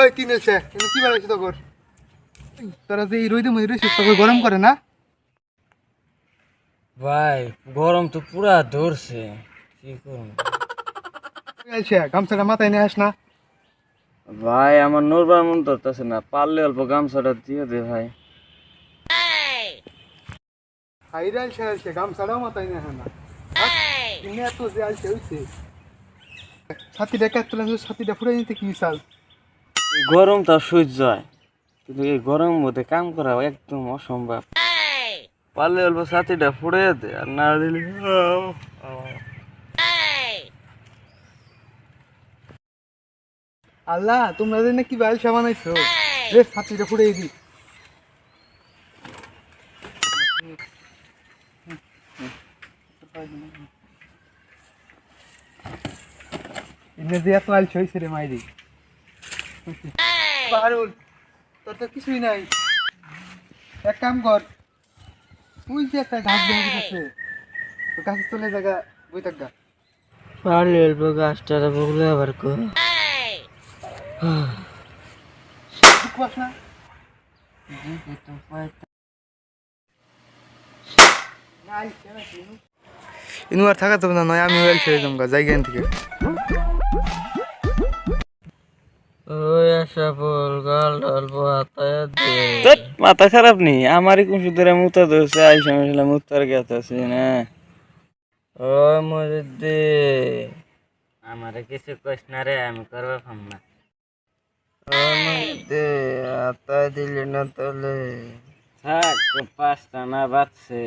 ওই কি নেছে? এনে কি বানাইছিস তোর তোরা যে রইদে মধ্যে রইছিস তোকে গরম করে না? ভাই গরম তো পুরা ধরছে কি করুন আইছে গামছাটা মাথায় নিয়ে আস না ভাই আমার নড়বার মন ধরতেছে না পারলে অল্প গামছাটা দিয়ে দে ভাই। হাইরে আইছে আইছে গামছাটাও মাথায় নিয়ে আস না। ইনে এত যে আইছে হইছে। ছাতিটা কাটতে ছাতিটা ফুড়ে নিতে কি চাল? এই গরমটা সহ্য হয়। কিন্তু এই গরম মধ্যে কাম করা একদম অসম্ভব। পারলে অল্প ছাতিটা ফুড়ে দে, আর না আল্লাহ, তোমরা যে কি বাইল সাবানাইছো রে ছাতিটা ফুড়ে দি। ইনে যে এত আইল হইছে রে মাইরি। বাহারুল তোর তো কিছুই নাই। এক কাম কর তুই যে একটা ঘাস দিয়ে গেছে গাছের তলে জায়গা বই থাকা পারলে অল্প গাছটা বগলে আবার না। থাকা যাবে না নয় আমি ওয়েল ছেড়ে দেবো জায়গা থেকে। ওই আশা বল গাল অল্প হাতায় মাথা খারাপ নি? আমারই কোন সুতরে মুতা ধরছে আই সমস্যা মুতার গেছে আছে না? ও মরে দে আমারে কিছু কইস না রে আমি করবা পাম না। ও মরে দে হাতায় দিলি না তাহলে থাক পাঁচটা না বাচ্চে